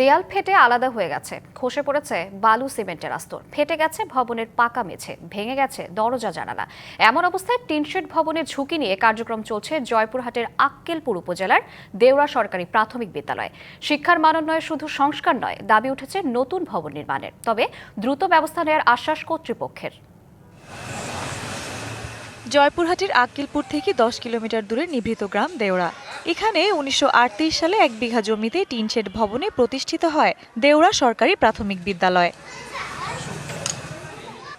দেয়াল ফেটে আলাদা হয়ে গেছে। খসে পড়েছে বালু সিমেন্টের আস্তর। ফেটে গেছে ভবনের পাকা মেঝে। ভেঙে গেছে দরজা, জানালা। এমন অবস্থায় টিনশেড ভবনের ঝুঁকি নিয়ে কার্যক্রম চলছে জয়পুরহাটের আক্কেলপুর উপজেলার দেওড়া সরকারি প্রাথমিক বিদ্যালয়। শিক্ষার মানোন্নয়ে শুধু সংস্কার নয়, দাবি উঠেছে নতুন ভবন নির্মাণের। তবে দ্রুত ব্যবস্থা নেওয়ার আশ্বাস কর্তৃপক্ষের। জয়পুরহাটের আক্কিলপুর থেকে দশ কিলোমিটার দূরে নিভৃত গ্রাম দেওড়া এখানে উনিশশো আটত্রিশ সালে এক বিঘা জমিতে টিনশেড ভবনে প্রতিষ্ঠিত হয় দেওড়া সরকারি প্রাথমিক বিদ্যালয়।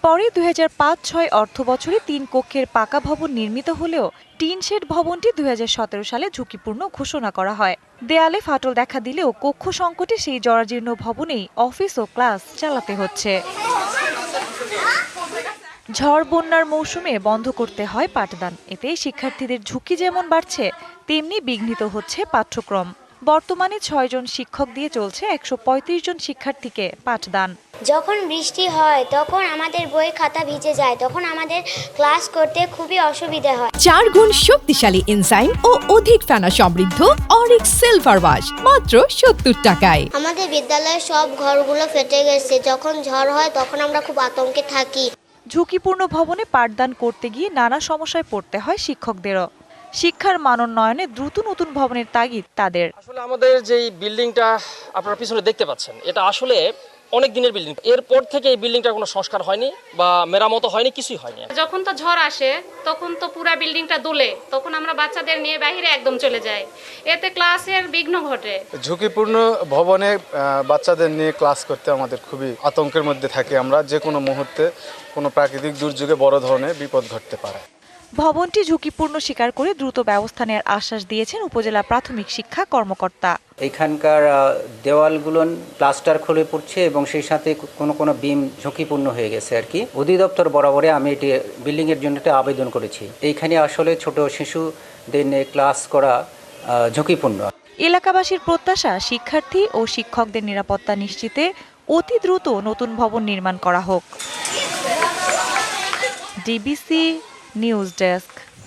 পরে দুই হাজার পাঁচ ছয় অর্থ বছরে তিন কক্ষের পাকা ভবন নির্মিত হলেও টিনশেড ভবনটি দু হাজার সতেরো সালে ঝুঁকিপূর্ণ ঘোষণা করা হয়। দেয়ালে ফাটল দেখা দিলেও কক্ষ সংকটে সেই জরাজীর্ণ ভবনেই অফিস ও ক্লাস চালাতে হচ্ছে। ঝড় বন্যার মৌসুমে বন্ধ করতে হয় পাঠদান। এতে শিক্ষার্থীদের ঝুঁকি যেমন বাড়ছে তেমনি বিঘ্নিত হচ্ছে পাঠ্যক্রম। বর্তমানে ছয়জন শিক্ষক দিয়ে চলছে একশো পঁয়ত্রিশ জন শিক্ষার্থীকে পাঠদান। যখন বৃষ্টি হয় তখন আমাদের বই খাতা ভিজে যায় তখন আমাদের ক্লাস করতে খুবই অসুবিধা হয়। চার গুণ শক্তিশালী এনজাইম ও অধিক ফেনা সমৃদ্ধ অরিক সিলভার ওয়াশ মাত্র সত্তর টাকায়। আমাদের বিদ্যালয়ের সব ঘরগুলো ফেটে গেছে। যখন ঝড় হয় তখন আমরা খুব আতঙ্কে থাকি। ঝুঁকিপূর্ণ ভবনে পাঠদান করতে গিয়ে নানা সমস্যায় পড়তে হয় শিক্ষকদেরও। শিক্ষার মানোন্নয়নে দ্রুত নতুন ভবনের তাগিদ তাদের। আসলে আমাদের যেই বিল্ডিংটা আপনারা পিছনে দেখতে পাচ্ছেন, এটা আসলে অনেক দিনের বিল্ডিং এরপর থেকে এই বিল্ডিংটার কোনো সংস্কার হয়নি বা মেরামতো হয়নি কিছুই হয়নি। যখন তো ঝড় আসে তখন তো পুরা বিল্ডিংটা দোলে। তখন আমরা বাচ্চাদের নিয়ে বাইরে একদম চলে যাই। এতে ক্লাসের বিঘ্ন ঘটে। ঝুঁকিপূর্ণ ভবনে বাচ্চাদের নিয়ে ক্লাস করতে আমাদের খুবই আতঙ্কের মধ্যে থাকি আমরা। যে কোনো মুহূর্তে কোনো প্রাকৃতিক দুর্যোগে বড় ধরনের বিপদ ঘটতে পারে। ভবনটি ঝুঁকিপূর্ণ স্বীকার করে দ্রুত ব্যবস্থা নেওয়ার আশ্বাস দিয়েছেন উপজেলা প্রাথমিক শিক্ষা কর্মকর্তা। এখানকার দেওয়ালগুলো প্লাস্টার খুলে পড়ছে এবং সেই সাথে কোনো কোনো বিম ঝুঁকিপূর্ণ হয়ে গেছে আর কি। অধিদপ্তর বরাবরে আমি এটি বিল্ডিংয়ের জন্য একটা আবেদন করেছি। এইখানে আসলে ছোট শিশুদের নিয়ে ক্লাস করা ঝুঁকিপূর্ণ। এলাকাবাসীর প্রত্যাশা শিক্ষার্থী ও শিক্ষকদের নিরাপত্তা নিশ্চিতে অতি দ্রুত নতুন ভবন নির্মাণ করা হোক। DBC news desk